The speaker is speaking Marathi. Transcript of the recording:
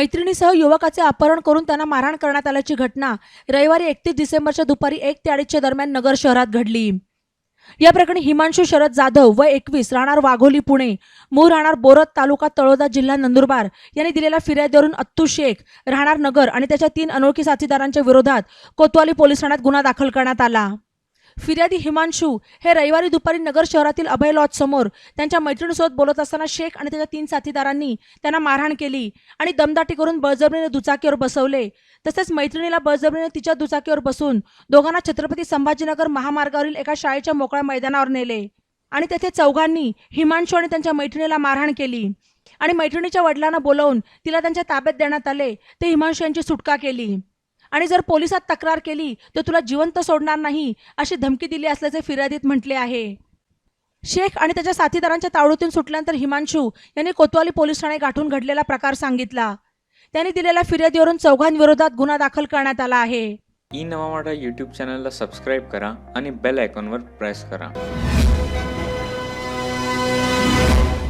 मैत्रिणीसह युवकाचे अपहरण करून त्यांना मारहाण करण्यात आल्याची घटना रविवारी एकतीस डिसेंबरच्या दुपारी एक ते अडीचच्या दरम्यान नगर शहरात घडली. या प्रकरणी हिमांशू शरद जाधव व एकवीस राहणार वाघोली पुणे. मूळ राहणार बोरत तालुका तळोदा जिल्हा नंदुरबार. यांनी दिलेल्या फिर्यादीवरून अत्तू शेख राहणार नगर आणि त्याच्या तीन अनोळखी साथीदारांच्या विरोधात कोतवाली पोलीस ठाण्यात गुन्हा दाखल करण्यात आला. फिर्यादी हिमांशू हे रविवारी दुपारी नगर शहरातील अभय लॉज समोर त्यांच्या मैत्रिणीसोबत बोलत असताना शेख आणि त्याच्या तीन साथीदारांनी त्यांना मारहाण केली आणि दमदाटी करून बळजबरीने दुचाकीवर बसवले. तसेच मैत्रिणीला बळजबरीने तिच्या दुचाकीवर बसून दोघांना छत्रपती संभाजीनगर महामार्गावरील एका शाळेच्या मोकळ्या मैदानावर नेले आणि तेथे चौघांनी हिमांशू आणि त्यांच्या मैत्रिणीला मारहाण केली आणि मैत्रिणीच्या वडिलांना बोलवून तिला त्यांच्या ताब्यात देण्यात आले. ते हिमांशू यांची सुटका केली. आणि जर पोलिसात तक्रार केली तर तुला जिवंत सोडणार नाही अशी धमकी दिली असल्याचे फिर्यादीत म्हटले आहे. शेख आणि त्याच्या साथीदारांच्या तावडीतून सुटल्यानंतर हिमांशू यांनी कोतवाली पोलीस ठाणे गाठून घडलेला प्रकार सांगितला. त्यांनी दिलेल्या फिर्यादीवरून चौघांविरोधात गुन्हा दाखल करण्यात आला आहे. ई नवा मराठा यूट्यूब चॅनलला सबस्क्राईब करा आणि बेल आयकॉनवर प्रेस करा.